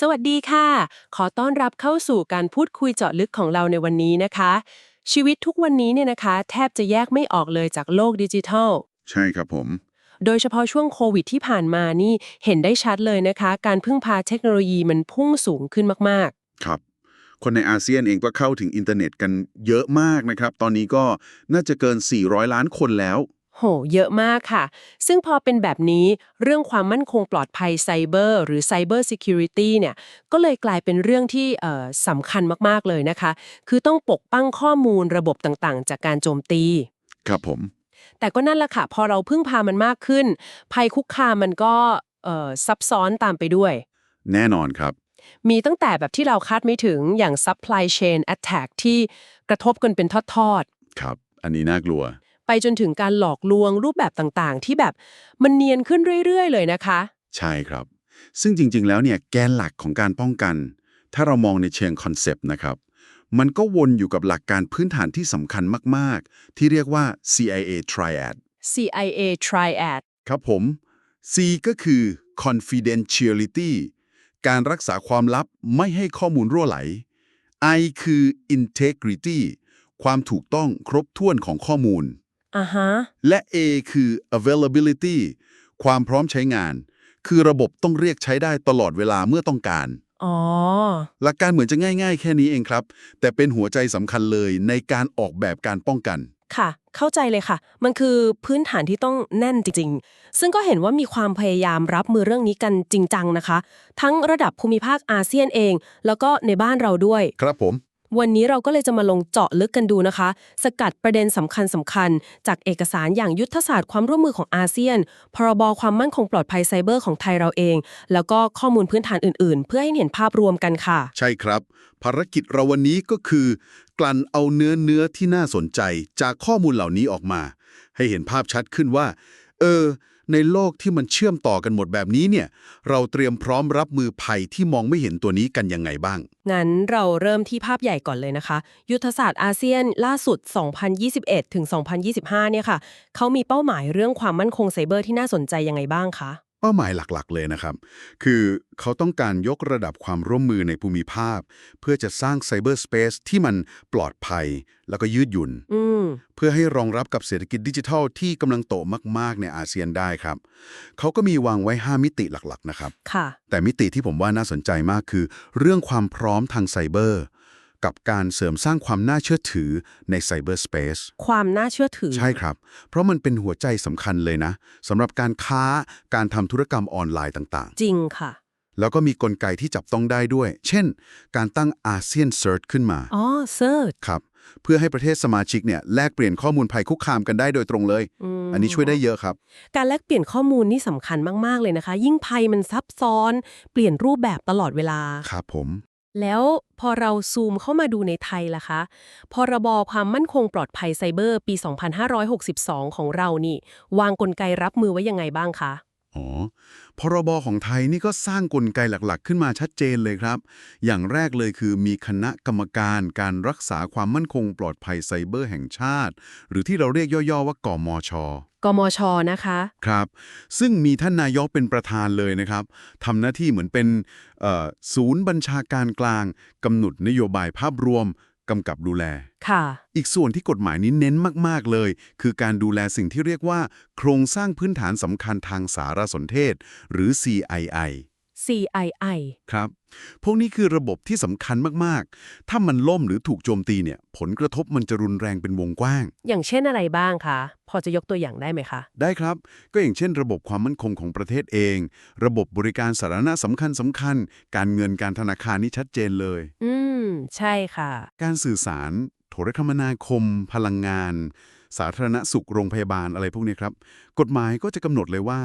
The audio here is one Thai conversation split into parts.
สวัสดีค่ะ ขอต้อนรับเข้าสู่การพูดคุยเจาะลึกของเราในวันนี้นะคะ ชีวิตทุกวันนี้เนี่ยนะคะ แทบจะแยกไม่ออกเลยจากโลกดิจิทัล ใช่ครับผม โดยเฉพาะช่วงโควิดที่ผ่านมานี่เห็นได้ชัดเลยนะคะ การพึ่งพาเทคโนโลยีมันพุ่งสูงขึ้นมากครับ คนในอาเซียนเองก็เข้าถึงอินเทอร์เน็ตกันเยอะมากนะครับ ตอนนี้ก็น่าจะเกิน 400 ล้านคนแล้วๆ โห เยอะมากค่ะ ซึ่งพอเป็นแบบนี้เรื่องความมั่นคงปลอดภัยไซเบอร์หรือ Cyber Security เนี่ยก็เลยกลายเป็นเรื่องที่เอ่อสำคัญมาก ๆ เลยนะคะ คือต้องปกป้องข้อมูลระบบต่างๆ จากการโจมตี ครับผม แต่ก็นั่นแหละค่ะ พอเราพึ่งพามันมากขึ้น ภัยคุกคามมันก็เอ่อซับซ้อนตามไปด้วย แน่นอนครับ มีตั้งแต่แบบที่เราคาดไม่ถึงอย่าง supply chain attack ที่กระทบกันเป็นทอดครับ อันนี้น่ากลัวๆ ไปจนถึงการหลอกลวงรูปแบบต่างๆ ที่แบบมันเนียนขึ้นเรื่อย ๆ เลยนะคะ ใช่ครับ ซึ่งจริง ๆ แล้วเนี่ยแกนหลักของการป้องกัน ถ้าเรามองในเชิงคอนเซปต์นะครับ มันก็วนอยู่กับหลักการพื้นฐานที่สำคัญมากๆ ที่เรียกว่า CIA Triad CIA Triad ครับผม C ก็คือ confidentiality การรักษาความลับไม่ให้ข้อมูลรั่วไหล I คือ integrity ความถูกต้องครบถ้วนของข้อมูล อ่าฮะ และ A คือ availability ความพร้อมใช้งาน คือระบบต้องเรียกใช้ได้ตลอดเวลาเมื่อต้องการ อ๋อ หลักการเหมือนจะง่าย ๆ แค่นี้เองครับ แต่เป็นหัวใจสำคัญเลยในการออกแบบการป้องกัน ค่ะ เข้าใจเลยค่ะ มันคือพื้นฐานที่ต้องแน่นจริง ๆ ซึ่งก็เห็นว่ามีความพยายามรับมือเรื่องนี้กันจริงจังนะคะ ทั้งระดับภูมิภาคอาเซียนเอง แล้วก็ในบ้านเราด้วย ครับผม วันนี้เราก็เลยจะมาลงเจาะลึกกันดูนะคะ สกัดประเด็นสำคัญสำคัญ จากเอกสารอย่างยุทธศาสตร์ความร่วมมือของอาเซียน พรบความมั่นคงปลอดภัยไซเบอร์ของไทยเราเอง แล้วก็ข้อมูลพื้นฐานอื่นๆ เพื่อให้เห็นภาพรวมกันค่ะ ใช่ครับ ภารกิจเราวันนี้ก็คือ กลั่นเอาเนื้อเนื้อที่น่าสนใจ จากข้อมูลเหล่านี้ออกมา ให้เห็นภาพชัดขึ้นว่า เออ ในโลกที่มันเชื่อมต่อกันหมดแบบนี้เนี่ยเราเตรียมพร้อมรับมือภัยที่มองไม่เห็นตัวนี้กันยังไงบ้าง งั้นเราเริ่มที่ภาพใหญ่ก่อนเลยนะคะ ยุทธศาสตร์อาเซียนล่าสุด 2021 ถึง 2025 เนี่ยค่ะเขามีเป้าหมายเรื่องความมั่นคงไซเบอร์ที่น่าสนใจยังไงบ้างคะ เป้าหมายหลักๆ เลยนะครับ คือเขาต้องการยกระดับความร่วมมือในภูมิภาค เพื่อจะสร้างไซเบอร์สเปซที่มันปลอดภัยแล้วก็ยืดหยุ่นอืมเพื่อให้รองรับกับเศรษฐกิจดิจิทัลที่กำลังโตมาก ๆ ในอาเซียนได้ครับ เขาก็มีวางไว้ 5 มิติหลักๆ นะครับค่ะแต่มิติที่ผมว่าน่าสนใจมากคือ เรื่องความพร้อมทางไซเบอร์ กับการเสริมสร้างความน่าเชื่อถือในไซเบอร์สเปซความน่าเชื่อถือ ใช่ครับ เพราะมันเป็นหัวใจสำคัญเลยนะสำหรับการค้าการทำธุรกรรมออนไลน์ต่างจริงค่ะ ๆ แล้วก็มีกลไกที่จับต้องได้ด้วย เช่น การตั้งอาเซียนเซิร์ชขึ้นมา อ๋อเซิร์ช ครับ เพื่อให้ประเทศสมาชิกเนี่ยแลกเปลี่ยนข้อมูลภัยคุกคามกันได้โดยตรงเลยมอันนี้ช่วยได้เยอะครับ การแลกเปลี่ยนข้อมูลนี่สำคัญมาก ๆ เลยนะคะ ยิ่งภัยมันซับซ้อน เปลี่ยนรูปแบบตลอดเวลา ครับผม แล้วพอเราซูมเข้ามาดูในไทยล่ะคะพรบความมั่นคงปลอดภัยไซเบอร์ปี 2562 ของเรานี่ วางกลไกรับมือไว้ยังไงบ้างคะ อ๋อ พรบของไทยนี่ก็สร้างกลไกหลักๆ ขึ้นมาชัดเจนเลยครับ อย่างแรกเลยคือมีคณะกรรมการการรักษาความมั่นคงปลอดภัยไซเบอร์แห่งชาติ หรือที่เราเรียกย่อๆว่ากมช กมชนะคะ ครับ ซึ่งมีท่านนายกเป็นประธานเลยนะครับทำหน้าที่เหมือนเป็นเอ่อศูนย์บัญชาการกลางกำหนดนโยบายภาพรวม กำกับดูแล ค่ะ อีกส่วนที่กฎหมายนี้เน้นมาก ๆ เลย คือการดูแลสิ่งที่เรียกว่า โครงสร้างพื้นฐานสำคัญทางสารสนเทศ หรือ CII CII ครับ พวกนี้คือระบบที่สำคัญมาก ๆ ถ้ามันล่มหรือถูกโจมตีเนี่ย ผลกระทบมันจะรุนแรงเป็นวงกว้าง อย่างเช่นอะไรบ้างคะ พอจะยกตัวอย่างได้ไหมคะ ได้ครับ ก็อย่างเช่น ระบบความมั่นคงของประเทศเอง ระบบบริการสาธารณะสำคัญสำคัญ การเงินการธนาคารนี่ชัดเจนเลย อืม ใช่ค่ะ การสื่อสาร โทรคมนาคม พลังงาน สาธารณสุขโรงพยาบาลอะไรพวกนี้ครับ กฎหมายก็จะกำหนดเลยว่า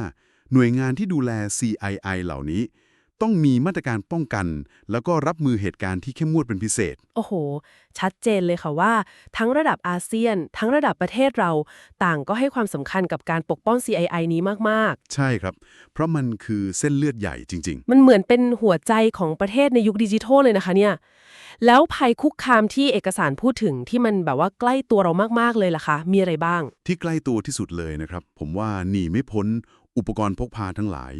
หน่วยงานที่ดูแล CII เหล่านี้ ต้องมีมาตรการป้องกัน แล้วก็รับมือเหตุการณ์ที่เข้มงวดเป็นพิเศษ โอ้โห ชัดเจนเลยค่ะว่า ทั้งระดับอาเซียน ทั้งระดับประเทศเราต่างก็ให้ความสำคัญกับการปกป้อง CII นี้มากใช่ครับ เพราะมันคือเส้นเลือดใหญ่จริง ๆ มันเหมือนเป็นหัวใจของประเทศในยุคดิจิทัลเลยนะคะเนี่ยแล้วภัยคุกคามที่เอกสารพูดถึงที่มันแบบว่าใกล้ตัวเรามาก ๆ เลยล่ะคะ มีอะไรบ้างๆที่ใกล้ตัวที่สุดเลยนะครับ ผมว่าหนีไม่พ้นอุปกรณ์พกพาทั้งหลาย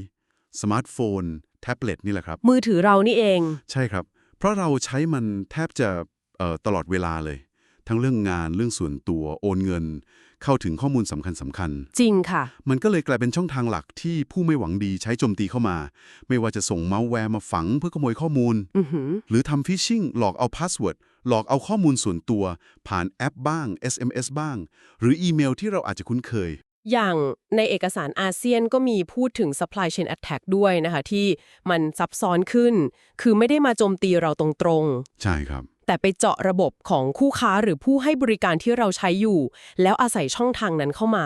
สมาร์ทโฟน แท็บเล็ตนี่แหละครับ มือถือเรานี่เอง ใช่ครับ เพราะเราใช้มันแทบจะเอ่อตลอดเวลาเลย ทั้งเรื่องงานเรื่องส่วนตัวโอนเงิน เข้าถึงข้อมูลสำคัญสำคัญ จริงค่ะ มันก็เลยกลายเป็นช่องทางหลักที่ผู้ไม่หวังดีใช้โจมตีเข้ามา ไม่ว่าจะส่งมัลแวร์มาฝังเพื่อขโมยข้อมูลอือหือหรือทำฟิชชิงหลอกเอาพาสเวิร์ดหลอกเอาข้อมูลส่วนตัว ผ่านแอปบ้าง SMS บ้าง หรืออีเมลที่เราอาจจะคุ้นเคย อย่างในเอกสารอาเซียนก็มีพูดถึง supply chain attack ด้วยนะคะที่มันซับซ้อนขึ้น คือไม่ได้มาโจมตีเราตรงๆ ใช่ครับ แต่ไปเจาะระบบของคู่ค้าหรือผู้ให้บริการที่เราใช้อยู่ แล้วอาศัยช่องทางนั้นเข้ามา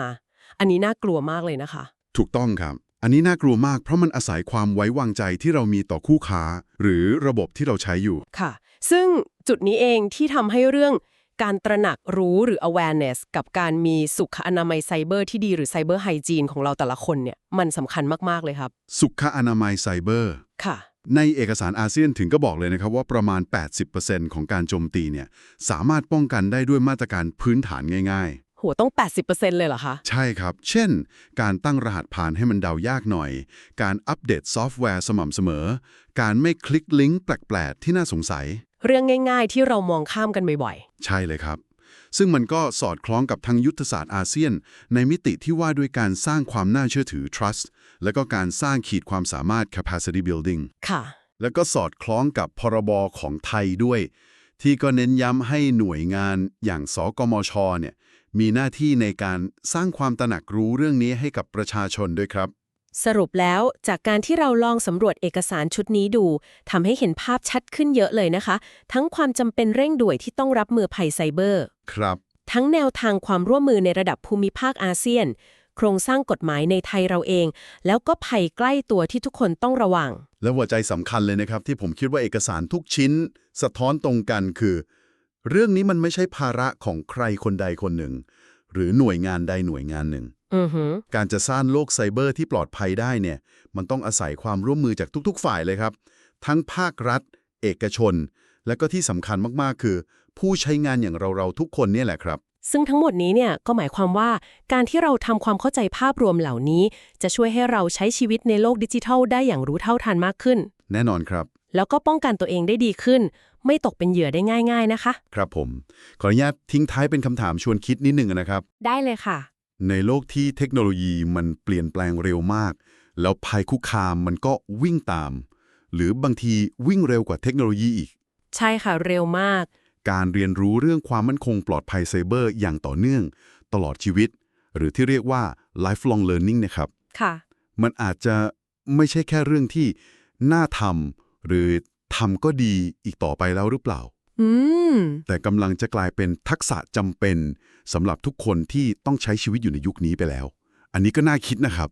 อันนี้น่ากลัวมากเลยนะคะ ถูกต้องครับ อันนี้น่ากลัวมากเพราะมันอาศัยความไว้วางใจที่เรามีต่อคู่ค้า หรือระบบที่เราใช้อยู่ค่ะ ซึ่งจุดนี้เองที่ทำให้เรื่อง การตระหนักรู้หรือ awareness กับการมีสุขอนามัยไซเบอร์ที่ดีหรือไซเบอร์ไฮจีนของเราแต่ละคนเนี่ยมันสำคัญมาก ๆ เลยครับ สุขอนามัยไซเบอร์ ค่ะ ในเอกสารอาเซียนถึงก็บอกเลยนะครับว่าประมาณ 80%ของการโจมตีเนี่ยสามารถป้องกันได้ด้วยมาตรการพื้นฐานง่ายโหต้อง 80%เลยเหรอคะๆใช่ครับ เช่น การตั้งรหัสผ่านให้มันเดายากหน่อย การอัปเดตซอฟต์แวร์สม่ำเสมอ การไม่คลิกลิงก์แปลก ๆ ที่น่าสงสัย เรื่องง่ายๆ ที่เรามองข้ามกันบ่อยใช่เลยครับ ซึ่งมันก็สอดคล้องกับทางยุทธศาสตร์อาเซียน ในมิติที่ว่าด้วยการสร้างความน่าเชื่อถือ trust และก็การสร้างขีดความสามารถ capacity building ๆค่ะ แล้วก็สอดคล้องกับพรบของไทยด้วย ที่ก็เน้นย้ำให้หน่วยงานอย่างสกมชเนี่ยมีหน้าที่ในการสร้างความตระหนักรู้เรื่องนี้ให้กับประชาชนด้วยครับ สรุปแล้วจากการที่เราลองสำรวจเอกสารชุดนี้ดูทำให้เห็นภาพชัดขึ้นเยอะเลยนะคะ ทั้งความจำเป็นเร่งด่วนที่ต้องรับมือภัยไซเบอร์ ครับ ทั้งแนวทางความร่วมมือในระดับภูมิภาคอาเซียน โครงสร้างกฎหมายในไทยเราเอง แล้วก็ภัยใกล้ตัวที่ทุกคนต้องระวัง และหัวใจสำคัญเลยนะครับ ที่ผมคิดว่าเอกสารทุกชิ้น สะท้อนตรงกันคือ เรื่องนี้มันไม่ใช่ภาระของใครคนใดคนหนึ่ง หรือหน่วยงานใดหน่วยงานหนึ่งอือหือการจะสร้างโลกไซเบอร์ที่ปลอดภัยได้เนี่ย มันต้องอาศัยความร่วมมือจากทุก ๆ ฝ่ายเลยครับ ทั้งภาครัฐ เอกชน และก็ที่สำคัญมากๆ คือ ผู้ใช้งานอย่างเราๆทุกคนเนี่ยแหละครับ ซึ่งทั้งหมดนี้เนี่ยก็หมายความว่าการที่เราทำความเข้าใจภาพรวมเหล่านี้ จะช่วยให้เราใช้ชีวิตในโลกดิจิทัลได้อย่างรู้เท่าทันมากขึ้น แน่นอนครับ แล้วก็ป้องกันตัวเองได้ดีขึ้น ไม่ตกเป็นเหยื่อได้ง่าย ๆ นะคะ ครับผม ขออนุญาตทิ้งท้ายเป็นคำถามชวนคิดนิดนึงนะครับ ได้เลยค่ะ ในโลกที่เทคโนโลยีมันเปลี่ยนแปลงเร็วมาก แล้วภัยคุกคามมันก็วิ่งตาม หรือบางทีวิ่งเร็วกว่าเทคโนโลยีอีก ใช่ค่ะเร็วมาก การเรียนรู้เรื่องความมั่นคงปลอดภัยไซเบอร์อย่างต่อเนื่อง ตลอดชีวิต หรือที่เรียกว่า lifelong learning นะครับ ค่ะ มันอาจจะไม่ใช่แค่เรื่องที่น่าทำหรือทำก็ดีอีกต่อไปแล้วหรือเปล่า อืม แต่กำลังจะกลายเป็นทักษะจำเป็นสำหรับทุกคนที่ต้องใช้ชีวิตอยู่ในยุคนี้ไปแล้ว อันนี้ก็น่าคิดนะครับ